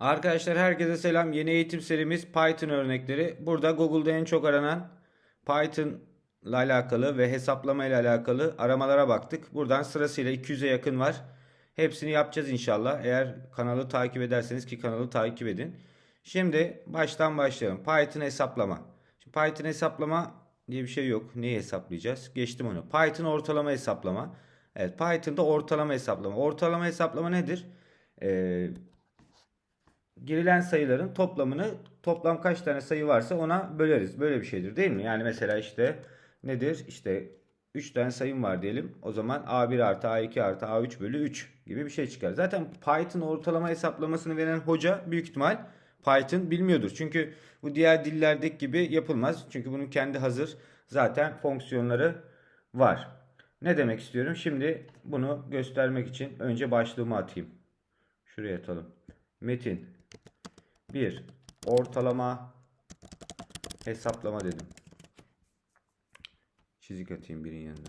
Arkadaşlar herkese selam. Yeni eğitim serimiz Python örnekleri. Burada Google'da en çok aranan Python ile alakalı ve hesaplama ile alakalı aramalara baktık. Buradan sırasıyla 200'e yakın var. Hepsini yapacağız inşallah. Eğer kanalı takip ederseniz ki kanalı takip edin. Şimdi baştan başlayalım. Python hesaplama. Şimdi Python hesaplama diye bir şey yok. Neyi hesaplayacağız? Geçtim onu. Python ortalama hesaplama. Evet Python'da ortalama hesaplama. Ortalama hesaplama nedir? Ee, girilen sayıların toplamını toplam kaç tane sayı varsa ona böleriz. Böyle bir şeydir değil mi? Yani mesela işte nedir? İşte 3 tane sayım var diyelim. O zaman A1 artı A2 artı A3 bölü 3 gibi bir şey çıkar. Zaten Python ortalama hesaplamasını veren hoca büyük ihtimal Python bilmiyordur. Çünkü bu diğer dillerdeki gibi yapılmaz. Çünkü bunun kendi hazır zaten fonksiyonları var. Ne demek istiyorum? Şimdi bunu göstermek için önce başlığımı atayım. Şuraya atalım. Metin 1. Ortalama hesaplama dedim. Çizik atayım birin yanına.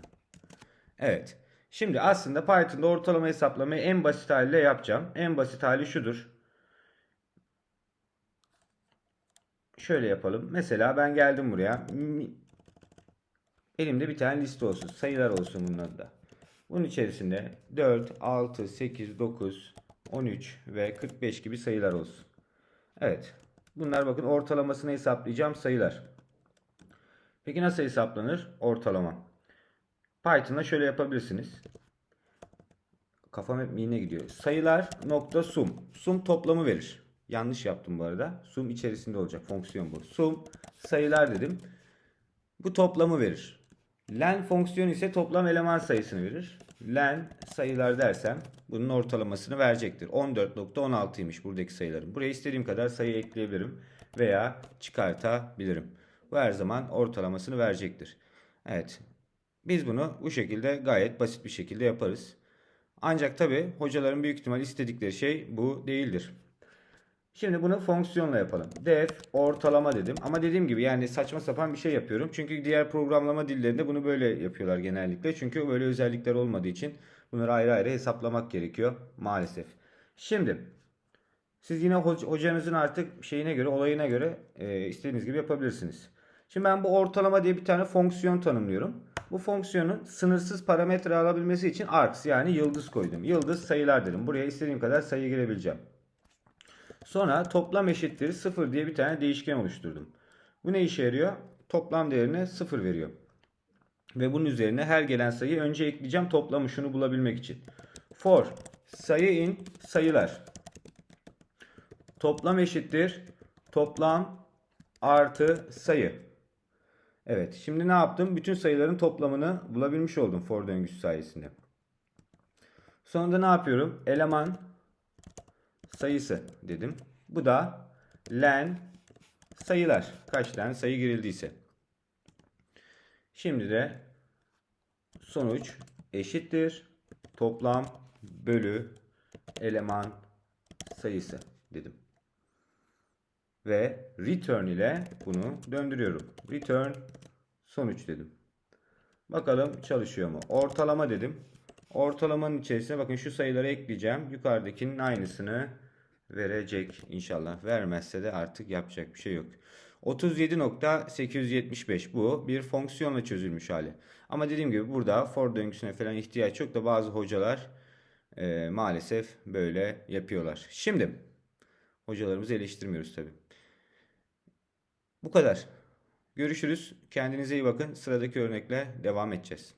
Evet. Şimdi aslında Python'da ortalama hesaplamayı en basit haliyle yapacağım. En basit hali şudur. Şöyle yapalım. Mesela ben geldim buraya. Elimde bir tane liste olsun. Sayılar olsun bunun adı da. Bunun içerisinde 4, 6, 8, 9, 13 ve 45 gibi sayılar olsun. Evet. Bunlar bakın ortalamasını hesaplayacağım sayılar. Peki nasıl hesaplanır? Ortalama. Python'da şöyle yapabilirsiniz. Kafam hep yine gidiyor. Sayılar nokta sum. Sum toplamı verir. Yanlış yaptım bu arada. Sum içerisinde olacak fonksiyon bu. Sum sayılar dedim. Bu toplamı verir. Len fonksiyon ise toplam eleman sayısını verir. Len sayılar dersem bunun ortalamasını verecektir. 14.16'ymış buradaki sayıların. Buraya istediğim kadar sayı ekleyebilirim veya çıkartabilirim. Bu her zaman ortalamasını verecektir. Evet. Biz bunu bu şekilde gayet basit bir şekilde yaparız. Ancak tabi hocaların büyük ihtimal istedikleri şey bu değildir. Şimdi bunu fonksiyonla yapalım. Def ortalama dedim. Ama dediğim gibi yani saçma sapan bir şey yapıyorum. Çünkü diğer programlama dillerinde bunu böyle yapıyorlar genellikle. Çünkü böyle özellikler olmadığı için bunları ayrı ayrı hesaplamak gerekiyor maalesef. Şimdi siz yine hoc- hocanızın artık şeyine göre, olayına göre e, istediğiniz gibi yapabilirsiniz. Şimdi ben bu ortalama diye bir tane fonksiyon tanımlıyorum. Bu fonksiyonun sınırsız parametre alabilmesi için args yani yıldız koydum. Yıldız sayılar dedim. Buraya istediğim kadar sayı girebileceğim. Sonra toplam eşittir 0 diye bir tane değişken oluşturdum. Bu ne işe yarıyor? Toplam değerine 0 veriyor. Ve bunun üzerine her gelen sayıyı önce ekleyeceğim toplamı şunu bulabilmek için. For sayı in sayılar. Toplam eşittir toplam artı sayı. Evet şimdi ne yaptım? Bütün sayıların toplamını bulabilmiş oldum for döngüsü sayesinde. Sonra da ne yapıyorum? Eleman sayısı dedim. Bu da len sayılar. Kaç tane sayı girildiyse. Şimdi de sonuç eşittir. Toplam bölü eleman sayısı dedim. Ve return ile bunu döndürüyorum. Return sonuç dedim. Bakalım çalışıyor mu? Ortalama dedim. Ortalamanın içerisine bakın şu sayıları ekleyeceğim. Yukarıdakinin aynısını verecek inşallah. Vermezse de artık yapacak bir şey yok. 37.875 bu bir fonksiyonla çözülmüş hali. Ama dediğim gibi burada for döngüsüne falan ihtiyaç yok da bazı hocalar e, maalesef böyle yapıyorlar. Şimdi hocalarımızı eleştirmiyoruz tabi. Bu kadar. Görüşürüz. Kendinize iyi bakın. Sıradaki örnekle devam edeceğiz.